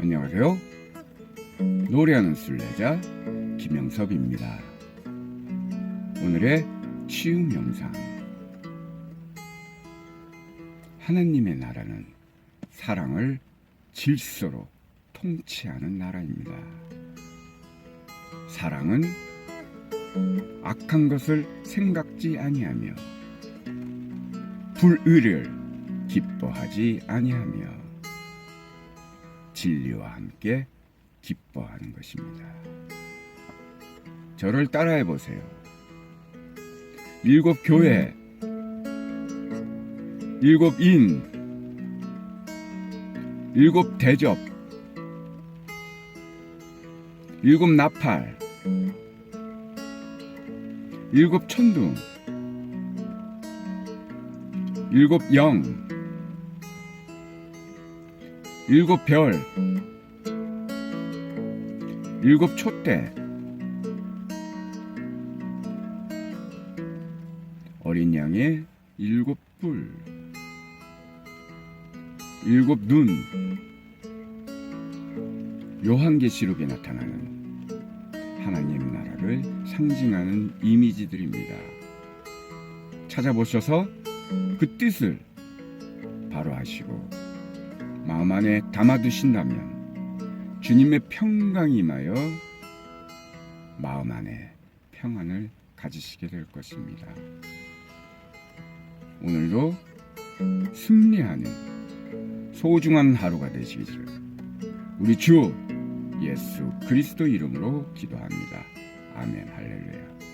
안녕하세요. 노래하는 순례자 김영섭입니다. 오늘의 치유 명상. 하나님의 나라는 사랑을 질서로 통치하는 나라입니다. 사랑은 악한 것을 생각지 아니하며 불의를 기뻐하지 아니하며 진리와 함께 기뻐하는 것입니다. 저를 따라해 보세요. 일곱 교회, 일곱 인, 일곱 대접, 일곱 나팔, 일곱 천둥, 일곱 영, 일곱 별, 일곱 촛대, 어린 양의 일곱 뿔, 일곱 눈, 요한계시록에 나타나는 하나님 나라를 상징하는 이미지들입니다. 찾아보셔서 그 뜻을 바로 아시고 마음 안에 담아두신다면 주님의 평강이 임하여 마음 안에 평안을 가지시게 될 것입니다. 오늘도 승리하는 소중한 하루가 되시기를 우리 주 예수 그리스도 이름으로 기도합니다. 아멘 할렐루야.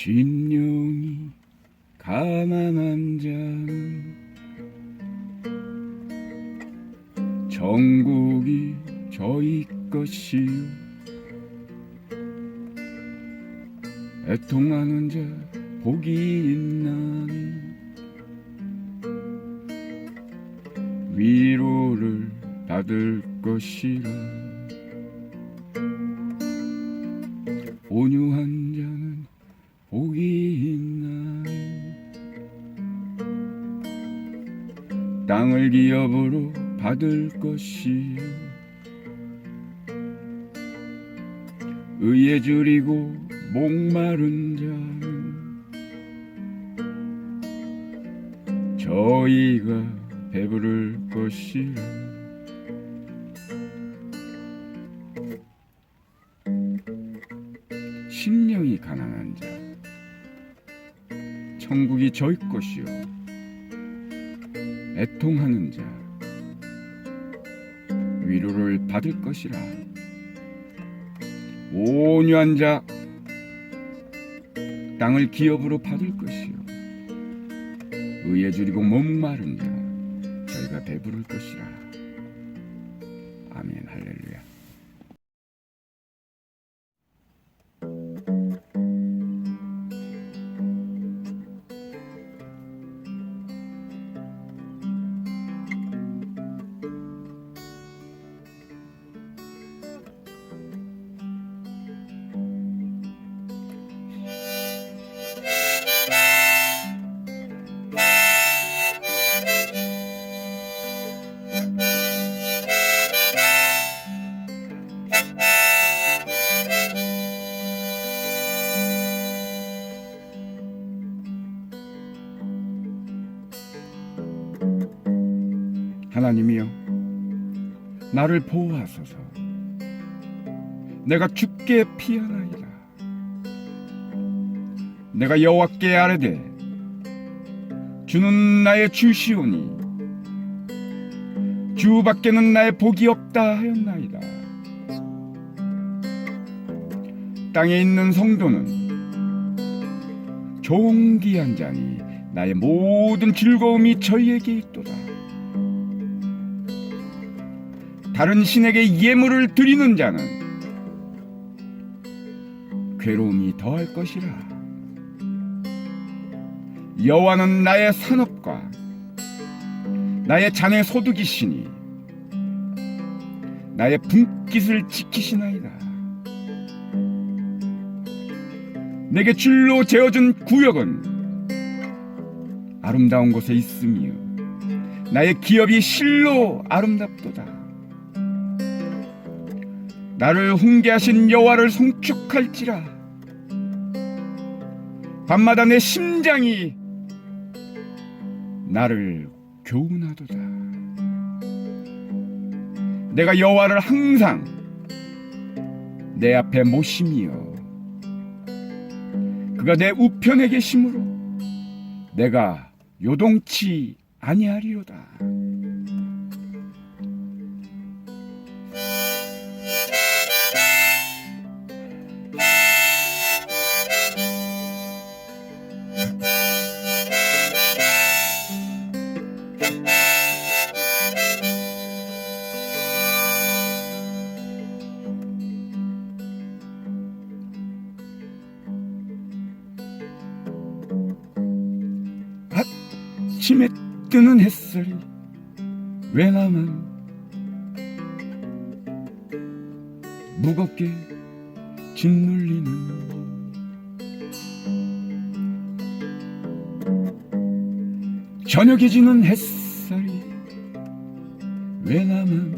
신령이 가난한 자는 전국이 저희 것이요 애통하는 자 복이 있나니 위로를 받을 것이라 온유한 땅을 기업으로 받을 것이요 의에 줄이고 목마른 자는 저희가 배부를 것이라 심령이 가난한 자. 천국이 저희 것이요 애통하는 자 위로를 받을 것이라. 온유한 자 땅을 기업으로 받을 것이요. 의에 줄이고 목마른 자 저희가 배부를 것이라. 아멘. 할렐루야 나를 보호하소서. 내가 죽게 피하나이다. 내가 여호와께 아뢰되 주는 나의 주시오니 주 밖에는 나의 복이 없다 하였나이다. 땅에 있는 성도는 종기한 자니 나의 모든 즐거움이 저희에게 있도다. 다른 신에게 예물을 드리는 자는 괴로움이 더할 것이라. 여호와는 나의 산업과 나의 잔의 소득이시니 나의 분깃을 지키시나이다. 내게 줄로 재어준 구역은 아름다운 곳에 있으며 나의 기업이 실로 아름답도다. 나를 훈계하신 여호와를 송축할지라. 밤마다 내 심장이 나를 교훈하도다. 내가 여호와를 항상 내 앞에 모심이여 그가 내 우편에 계심으로 내가 요동치 아니하리로다. 아침에 뜨는 햇살이 왜 나만 무겁게 짓눌리는 저녁에 지는 햇살이 왜 나만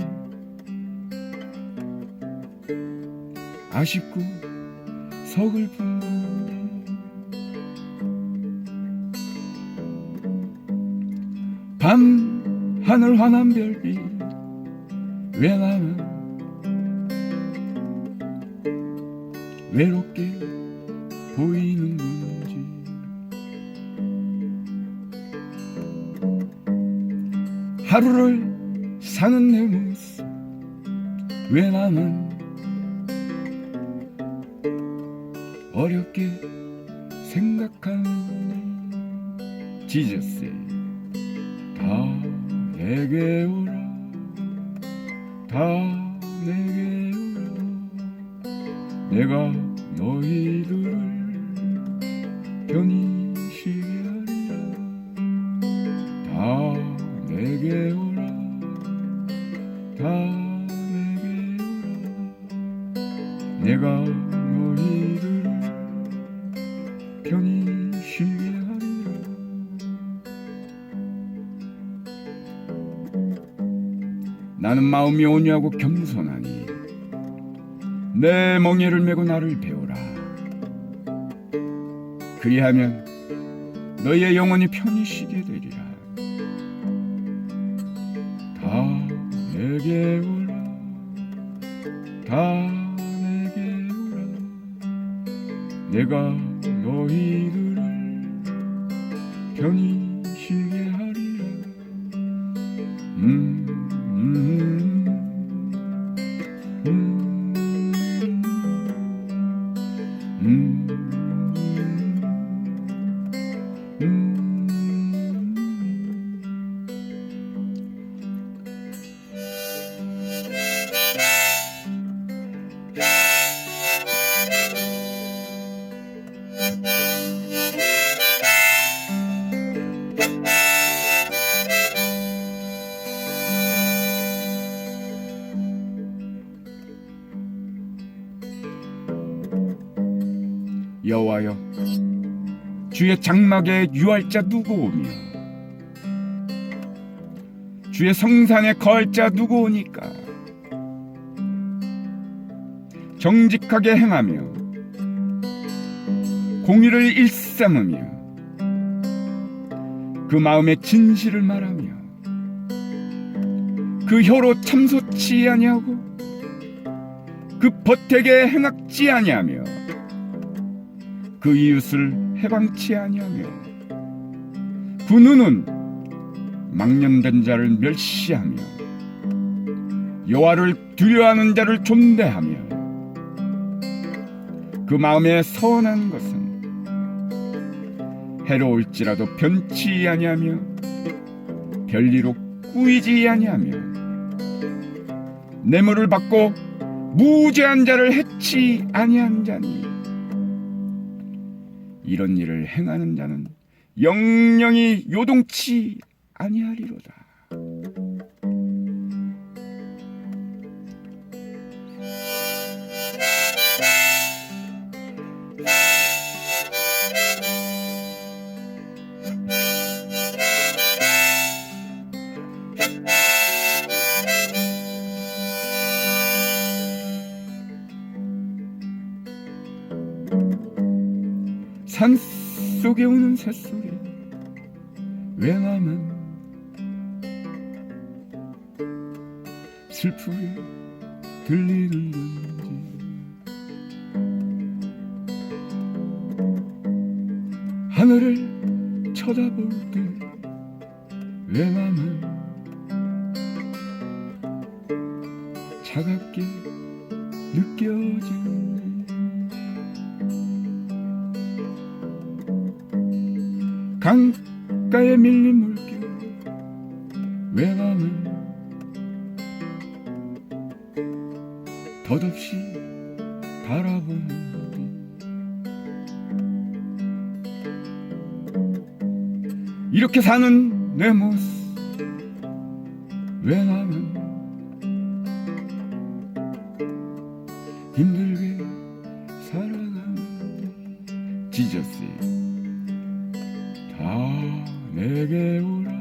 아쉽고 서글픈 밤 하늘 환한 별빛 왜 나만 외롭게 보이는 건지. 하루를 사는 내 모습 왜 나만 어렵게 생각하니 지저스 다 내게 오라 다 내게 오라 내가 너희들을 편히 쉬게 하리라. 다 내게 오라 다 내게 오라 내가 나는 마음이 온유하고 겸손하니 내 멍에를 메고 나를 배우라. 그리하면 너희의 영혼이 편히 쉬게 되리라. 다 내게 오라. 다 내게 오라. 내가 너희들을 편히 여호와여 주의 장막에 유할자 누구 오며 주의 성산에 거할 자 누구 오니까 정직하게 행하며 공의를 일삼으며 그 마음에 진실을 말하며 그 혀로 참소치 아니하고 그 버택에 행악지 아니하며 그 이웃을 해방치 아니하며 그 눈은 망령된 자를 멸시하며 여호와를 두려워하는 자를 존대하며 그 마음에 선한 것은 해로울지라도 변치 아니하며 별리로 꾸이지 아니하며 뇌물을 받고 무죄한 자를 해치 아니한 자니 이런 일을 행하는 자는 영영이 요동치 아니하리로다. 산 속에 우는 새소리 웬하면 슬프게 들리는 건지. 하늘을 쳐다볼 때 웬하면 차갑게 밀린 물결. 웬하면 덧없이 바라보는디 이렇게 사는 내 모습. 웬하면 내게 오라